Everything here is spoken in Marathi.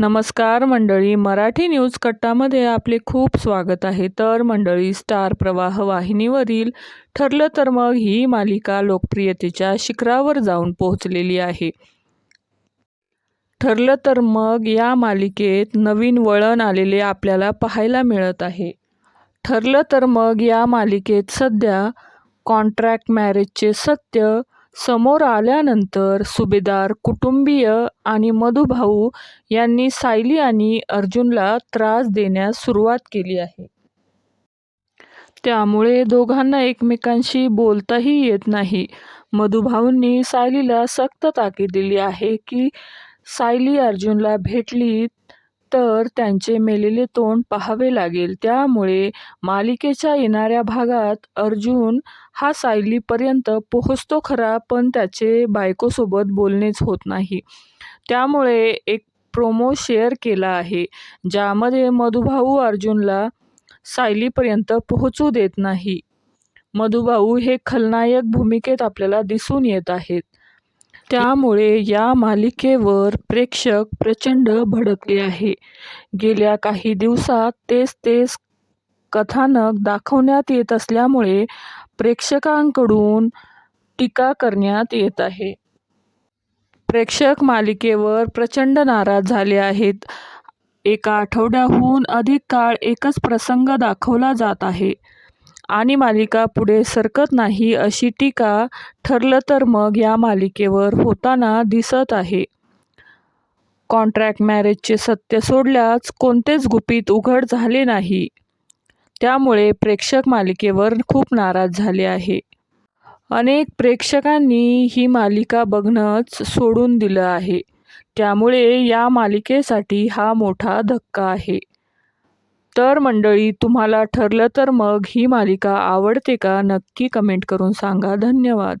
नमस्कार मंडळी मराठी न्यूज कट्टामध्ये आपले खूप स्वागत आहे. तर मंडळी स्टार प्रवाह वाहिनीवरील ठरलं तर मग ही मालिका लोकप्रियतेच्या शिखरावर जाऊन पोहोचलेली आहे. ठरलं तर मग या मालिकेत नवीन वळण आलेले आपल्याला पाहायला मिळत आहे. ठरलं तर मग या मालिकेत सध्या कॉन्ट्रॅक्ट मॅरेजचे सत्य समोर आल्यानंतर सुभेदार कुटुंबीय आणि मधुभाऊ यांनी सायली आणि अर्जुनला त्रास देण्यास सुरुवात केली आहे. त्यामुळे दोघांना एकमेकांशी बोलताही येत नाही. मधुभाऊंनी सायलीला सक्त ताकीद दिली आहे की सायली अर्जुनला भेटली तर त्यांचे मेलेले तोंड पाहावे लागेल. त्यामुळे मालिकेच्या येणाऱ्या भागात अर्जुन हा सायलीपर्यंत पोहोचतो खरा पण त्याचे बायकोसोबत बोलणेच होत नाही. त्यामुळे एक प्रोमो शेअर केला आहे ज्यामध्ये मधुभाऊ अर्जुनला सायलीपर्यंत पोहोचू देत नाही. मधुभाऊ हे खलनायक भूमिकेत आपल्याला दिसून येत आहेत. त्यामुळे या मालिकेवर प्रेक्षक प्रचंड भडकले आहे. गेल्या काही दिवसात तेच तेच कथानक दाखवण्यात येत असल्यामुळे प्रेक्षकांकडून टीका करण्यात येत आहे. प्रेक्षक मालिकेवर प्रचंड नाराज झाले आहेत. एका आठवड्याहून अधिक काळ एकच प्रसंग दाखवला जात आहे. आणि मालिका पुढे सरकत नाही अशी टीका ठरलं तर मग या मालिकेवर होताना दिसत आहे. कॉन्ट्रॅक्ट मॅरेजचे सत्य सोडल्यास कोणतेच गुपित उघड झाले नाही. त्यामुळे प्रेक्षक मालिकेवर खूप नाराज झाले आहे. अनेक प्रेक्षकांनी ही मालिका बघणंच सोडून दिलं आहे. त्यामुळे या मालिकेसाठी हा मोठा धक्का आहे. तर मंडळी तुम्हाला ठरलं तर मग ही मालिका आवडते का? नक्की कमेंट करून सांगा. धन्यवाद.